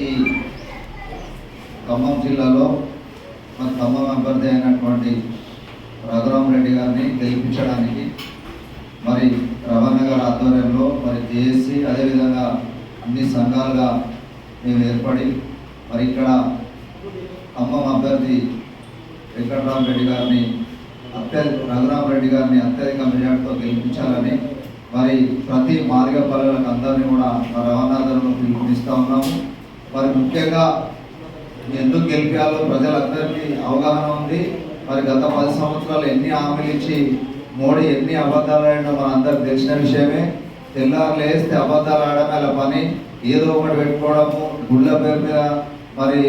ఈ ఖమ్మం జిల్లాలో మన ఖమ్మం అభ్యర్థి అయినటువంటి రఘురామ్ రెడ్డి గారిని గెలిపించడానికి మరి రవాణా గారి ఆధ్వర్యంలో మరి జేఏసీ అదేవిధంగా అన్ని సంఘాలుగా మేము ఏర్పడి మరి ఇక్కడ ఖమ్మం అభ్యర్థి వెంకటరామరెడ్డి గారిని అత్యధిక రఘురామరెడ్డి గారిని అత్యధిక మెజార్టీతో గెలిపించాలని మరి ప్రతి మార్గ పల్లెలకు అందరినీ కూడా రవాణాదారులను పిలుపు మరి ముఖ్యంగా ఎందుకు గెలిపాలో ప్రజలందరికీ అవగాహన ఉంది. మరి గత పది సంవత్సరాలు ఎన్ని హామీలు ఇచ్చి మోడీ ఎన్ని అబద్ధాలు ఆడినో మన అందరికి తెలిసిన విషయమే. తెల్లారు లేస్తే అబద్ధాలు ఆడడం అలా పని. ఏదో ఒకటి పెట్టుకోవడము గుళ్ళ పేరు మీద మరి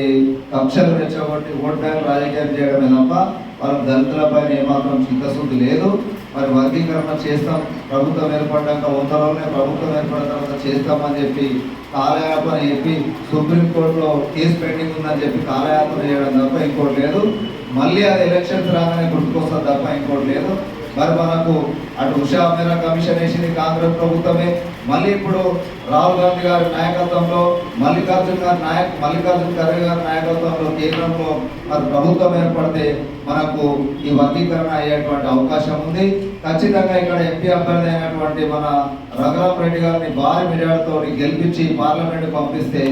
కక్షలు రెచ్చగొట్టి ఓట్ బ్యాంక్ రాజకీయం చేయడమే తప్ప వాళ్ళ దళితుల పైన ఏమాత్రం చిత్తశుద్ధి లేదు. మరి వర్గీకరణ చేస్తాం. ప్రభుత్వం ఏర్పడ్డాక ఉత్తర్వులనే ప్రభుత్వం ఏర్పడిన తర్వాత చేస్తామని చెప్పి కాలయాపన చెప్పి సుప్రీంకోర్టులో కేసు పెండింగ్ ఉందని చెప్పి కాలయాపన చేయడం తప్ప ఇంకోటి లేదు. మళ్ళీ అది ఎలక్షన్స్ రాగానే గుర్తుకొస్తుంది తప్ప ఇంకోటి లేదు. మరి మనకు అటు ఉషా మేరా కమిషన్ వేసింది కాంగ్రెస్ ప్రభుత్వమే. మళ్ళీ ఇప్పుడు రాహుల్ గాంధీ గారి నాయకత్వంలో మల్లికార్జున్ గారి నాయక మల్లికార్జున్ ఖర్గే గారి నాయకత్వంలో కేంద్రంలో మరి ప్రభుత్వం ఏర్పడితే మనకు ఈ వర్గీకరణ అయ్యేటువంటి అవకాశం ఉంది. ఖచ్చితంగా ఇక్కడ ఎంపీ అభ్యర్థి అయినటువంటి మన రఘురామ్ రెడ్డి గారిని భారీ మెజార్టీతో గెలిపించి పార్లమెంట్ పంపిస్తే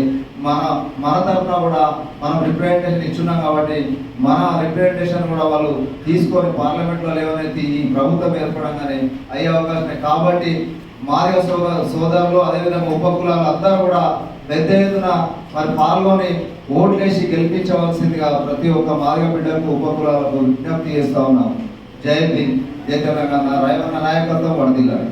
మన మన తరఫున కూడా మనం రిప్రజెంటేషన్ ఇచ్చున్నాం కాబట్టి మన రిప్రజెంటేషన్ కూడా వాళ్ళు తీసుకొని పార్లమెంట్లో లేవనైతే ఈ ప్రభుత్వం ఏర్పడంగానే అయ్యే అవకాశమే. కాబట్టి మార్గ సోద సోదరులు అదేవిధంగా ఉపకులాలు అందరూ కూడా పెద్ద ఎత్తున మరి పాల్గొని ఓట్లేసి గెలిపించవలసిందిగా ప్రతి ఒక్క మార్గ బిడ్డకు ఉపకులాలకు విజ్ఞప్తి చేస్తా ఉన్నాం. జై భీమ్ జై తెలంగాణ. రాయవన్న నాయకత్వం వడదిల్లాడు